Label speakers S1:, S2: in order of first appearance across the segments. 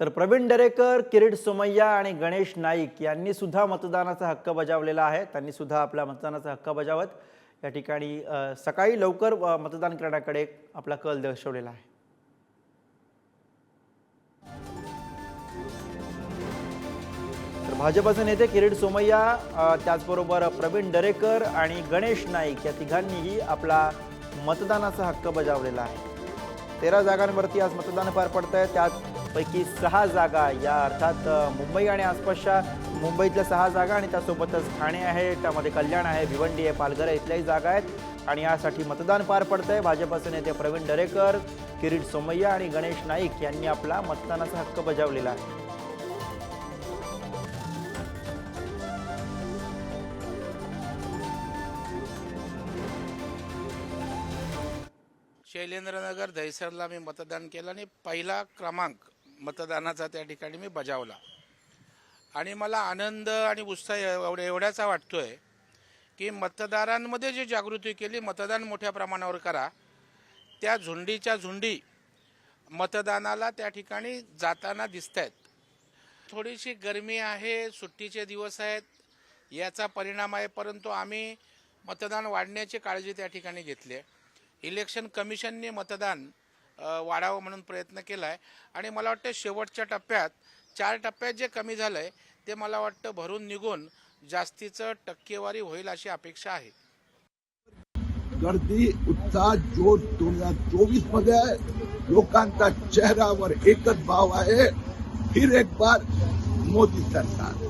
S1: तर प्रवीण दरेकर किरीट सोमय्या आणि गणेश नाईक यांनी सुद्धा मतदानाचा हक्क बजावलेला आहे. त्यांनी सुद्धा आपला मतदानाचा हक्क बजावत या ठिकाणी सकाळी लवकर मतदान करण्याकडे आपला कल दर्शवलेला आहे. तर भाजपचे नेते किरीट सोमय्या त्याचबरोबर प्रवीण दरेकर आणि गणेश नाईक या तिघांनीही आपला मतदानाचा हक्क बजावलेला आहे. तेरा जागांवरती आज मतदान पार पडत आहे त्यात पैकी सहा जागा या अर्थात मुंबई आणि आसपासच्या मुंबईतल्या सहा जागा आणि त्यासोबतच ठाणे आहे त्यामध्ये कल्याण आहे भिवंडी आहे पालघर आहे इथल्याही जागा आहेत. आणि यासाठी मतदान पार पडत आहे भाजपाचे नेते प्रवीण दरेकर किरीट सोमय्या आणि गणेश नाईक यांनी आपला मतदानाचा हक्क बजावलेला आहे.
S2: शैलेंद्रनगर दहिसरला मी मतदान केलं आणि पहिला क्रमांक मतदानाचा त्या ठिकाणी मी बजावला. आणि मला आनंद आणि उत्साह एवढ्या एवढ्याचा वाटतो आहे की मतदारांमध्ये जी जागृती केली मतदान मोठ्या प्रमाणावर करा. त्या झुंडीच्या झुंडी मतदानाला त्या ठिकाणी जाताना दिसत आहेत थोडीशी गरमी आहे सुट्टीचे दिवस आहेत याचा परिणाम आहे परंतु आम्ही मतदान वाढण्याची काळजी त्या ठिकाणी घेतली आहे. इलेक्शन कमिशनने मतदान वाढावं म्हणून प्रयत्न केला आहे आणि मला वाटतं शेवटच्या टप्प्यात चार टप्प्यात जे कमी झालं आहे ते मला वाटतं भरून निघून जास्तीचं टक्केवारी होईल अशी अपेक्षा आहे.
S3: गर्दी उत्साह जो दोन हजार चोवीसमध्ये आहे. लोकांचा चेहऱ्यावर एकच भाव आहे. फिर एक बार मोदी सरकार.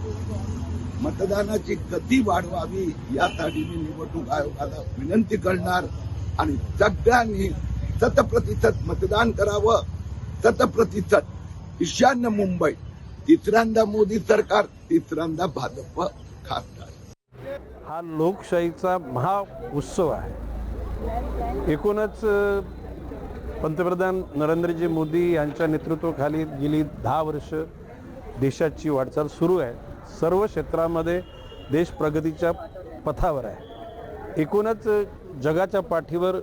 S3: मतदानाची गती वाढवावी यासाठी मी निवडणूक आयोगाला विनंती करणार आणि सगळ्यांनी शतप्रतिशत मतदान करावं. शतप्रतिशत. ईशान्य मुंबई. तिसऱ्यांदा मोदी सरकार तिसऱ्यांदा भाजप खासदार.
S4: हा लोकशाहीचा महा उत्सव आहे. एकूणच पंतप्रधान नरेंद्रजी मोदी यांच्या नेतृत्वाखाली गेली दहा वर्ष देशाची वाटचाल सुरू आहे. सर्व क्षेत्रामध्ये देश प्रगतीच्या पथावर आहे. एकूणच जगाच्या पाठीवर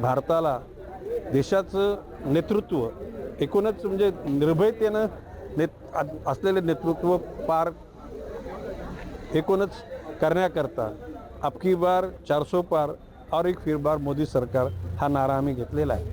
S4: भारताला देशाचं नेतृत्व एकूणच म्हणजे निर्भयतेनं नेत असलेले नेतृत्व पार एकूणच करण्याकरता अबकी बार चारसो पार और एक फिर बार मोदी सरकार हा नारा आम्ही घेतलेला आहे.